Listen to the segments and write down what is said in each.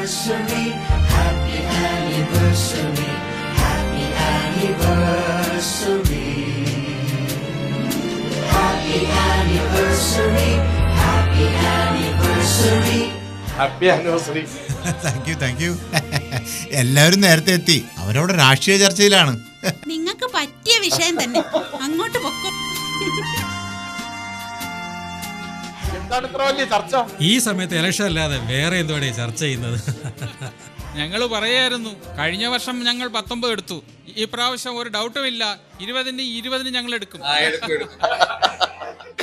anniversary, happy anniversary, happy anniversary. Happy anniversary, happy anniversary. Happy anniversary thank you thank you എല്ലാവരും നേരത്തെ എത്തി അവരവിടെ രാഷ്ട്രീയ ചർച്ചയിലാണ് നിങ്ങൾക്ക് പറ്റിയ വിഷയം തന്നെ അങ്ങോട്ട് പൊക്കും എന്താണ് ഇത്ര വലിയ ചർച്ച? ഈ സമയത്ത് ഇലക്ഷൻ അല്ലാതെ വേറെ എന്തുവാണ് ചർച്ച ചെയ്യുന്നത്? ഞങ്ങൾ പറയായിരുന്നു കഴിഞ്ഞ വർഷം ഞങ്ങൾ പത്തൊമ്പത് എടുത്തു. ഈ പ്രാവശ്യം ഒരു ഡൗട്ടും ഇല്ല. ഇരുപതിന് ഇരുപതിന് ഞങ്ങൾ എടുക്കും.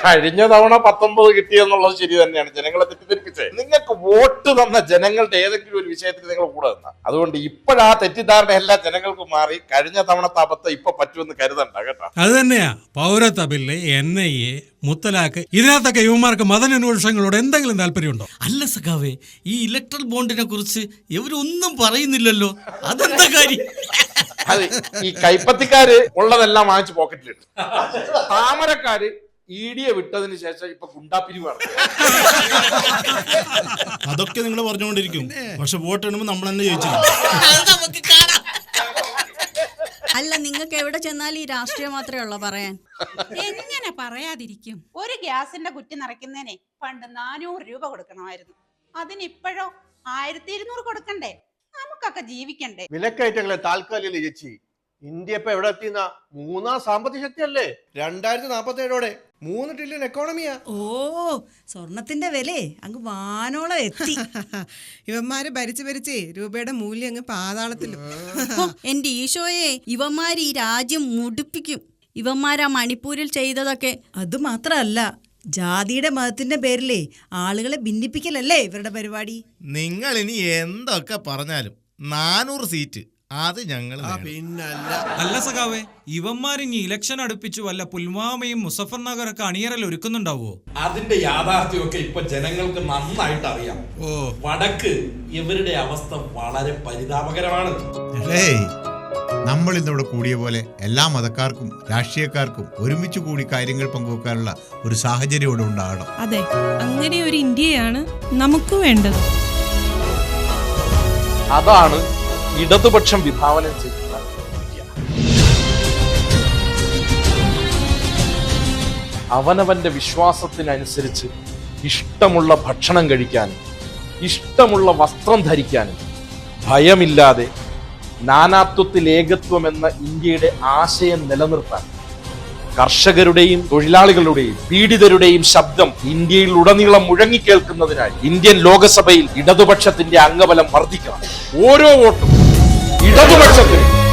കഴിഞ്ഞ തവണ പത്തൊമ്പത് കിട്ടിയെന്നുള്ളത് ശരി തന്നെയാണ്. ജനങ്ങളെ തെറ്റിദ്ധരിപ്പിച്ചേ. നിങ്ങൾക്ക് വോട്ട് തന്ന ജനങ്ങളുടെ ഏതെങ്കിലും ഒരു വിഷയത്തിൽ നിങ്ങൾ കൂടെ നിന്ന. അതുകൊണ്ട് ഇപ്പോഴാ തെറ്റിദ്ധാരണ എല്ലാ ജനങ്ങൾക്കും മാറി. കഴിഞ്ഞ തവണത്തെ അബദ്ധം ഇപ്പൊ പറ്റുമെന്ന് കരുതണ്ട കേട്ടോ. അത് തന്നെയാ. പൗരത്വ ബില്ല് എൻ ഐ എ മുത്തലാഖ് ഇതിനകത്തൊക്കെ യുവമാർക്ക് മതനന്വേഷണങ്ങളോട് എന്തെങ്കിലും താല്പര്യമുണ്ടോ? അല്ല സഖാവേ ഈ ഇലക്ട്രൽ ബോണ്ടിനെ കുറിച്ച് ഇവരൊന്നും പറയുന്നില്ലല്ലോ. അതെന്താ കാര്യം? അത് ഈ കൈപ്പത്തിക്കാര് ഉള്ളതെല്ലാം വാങ്ങിച്ച് പോക്കറ്റിലിട്ടു. താമരക്കാര് ഈടിയെ വിട്ടതിന് ശേഷം ഇപ്പൊ ഗുണ്ടാപ്പിരിവാണ് അതൊക്കെ നിങ്ങൾ പറഞ്ഞുകൊണ്ടിരിക്കും. പക്ഷെ വോട്ട് ഇടുമ്പോൾ നമ്മൾ തന്നെ ചോദിച്ചു അല്ല നിങ്ങൾക്ക് എവിടെ ചെന്നാൽ ഈ രാഷ്ട്രീയം മാത്രമേ ഉള്ളൂ പറയാൻ. എങ്ങനെ പറയാതിരിക്കും? ഒരു ഗ്യാസിന്റെ കുറ്റി നിറയ്ക്കുന്നതിനെ പണ്ട് നാനൂറ് രൂപ കൊടുക്കണമായിരുന്നു. അതിനിപ്പോഴോ ആയിരത്തി ഇരുന്നൂറ് കൊടുക്കണ്ടേ? നമുക്കൊക്കെ ജീവിക്കണ്ടേ? വിലക്കയറ്റങ്ങളെ താൽക്കാലിക ചേച്ചി ഇന്ത്യ ഇപ്പൊ എവിടെ എത്തിയെന്ന? മൂന്നാം സാമ്പത്തിക ശക്തിയല്ലേ? രണ്ടായിരത്തി നാപ്പത്തി ഏഴോടെ മൂന്ന് ട്രില്യൺ എക്കോണമിയാ ഓ സ്വർണത്തിന്റെ വില. അങ്ങ് വാനോളം എത്തി. ഇവന്മാര് ഭരിച്ചു ഭരിച്ചേ രൂപയുടെ മൂല്യം അങ്ങ് പാതാളത്തിലും. ഹോ, എന്റെ ഈശോയെ ഇവന്മാര് ഈ രാജ്യം മുടിപ്പിക്കും. ഇവന്മാരാ മണിപ്പൂരിൽ ചെയ്തതൊക്കെ. അത് മാത്രമല്ല ജാതിയുടെ മതത്തിന്റെ പേരിലേ ആളുകളെ ഭിന്നിപ്പിക്കലല്ലേ ഇവരുടെ പരിപാടി? നിങ്ങൾ ഇനി എന്തൊക്കെ പറഞ്ഞാലും നാനൂറ് സീറ്റ്. അത് ഞങ്ങൾ പിന്നല്ല. അല്ല സഖാവേ ഇവന്മാരിനി ഇലക്ഷൻ അടുപ്പിച്ചു വല്ല പുൽവാമയും മുസഫർ നഗറൊക്കെ അണിയറൽ ഒരുക്കുന്നുണ്ടാവോ? അതിന്റെ യാഥാർത്ഥ്യമൊക്കെ ഇപ്പൊ ജനങ്ങൾക്ക് നന്നായിട്ട് അറിയാം ഓ. വടക്ക് ഇവരുടെ അവസ്ഥ വളരെ പരിതാപകരമാണ്. നമ്മൾ ഇന്നിവിടെ കൂടിയ പോലെ എല്ലാ മതക്കാർക്കും രാഷ്ട്രീയക്കാർക്കും ഒരുമിച്ച് കൂടി കാര്യങ്ങൾ പങ്കുവെക്കാനുള്ള ഒരു സാഹചര്യം ഇവിടെ ഉണ്ടാകണം. അതെ അങ്ങനെ ഒരു ഇന്ത്യയാണ് നമുക്ക് വേണ്ടത്. അതാണ് ഇടതുപക്ഷം വിഭാവനം ചെയ്യുന്ന അവനവന്റെ വിശ്വാസത്തിനനുസരിച്ച് ഇഷ്ടമുള്ള ഭക്ഷണം കഴിക്കാനും ഇഷ്ടമുള്ള വസ്ത്രം ധരിക്കാനും ഭയമില്ലാതെ നാനാത്വത്തിൽ ഏകത്വം എന്ന ഇന്ത്യയുടെ ആശയം നിലനിർത്താൻ കർഷകരുടെയും തൊഴിലാളികളുടെയും പീഡിതരുടെയും ശബ്ദം ഇന്ത്യയിൽ ഉടനീളം മുഴങ്ങിക്കേൾക്കുന്നതിനായി ഇന്ത്യൻ ലോകസഭയിൽ ഇടതുപക്ഷത്തിന്റെ അംഗബലം വർദ്ധിക്കണം. ഓരോ വോട്ടും Don't do much something.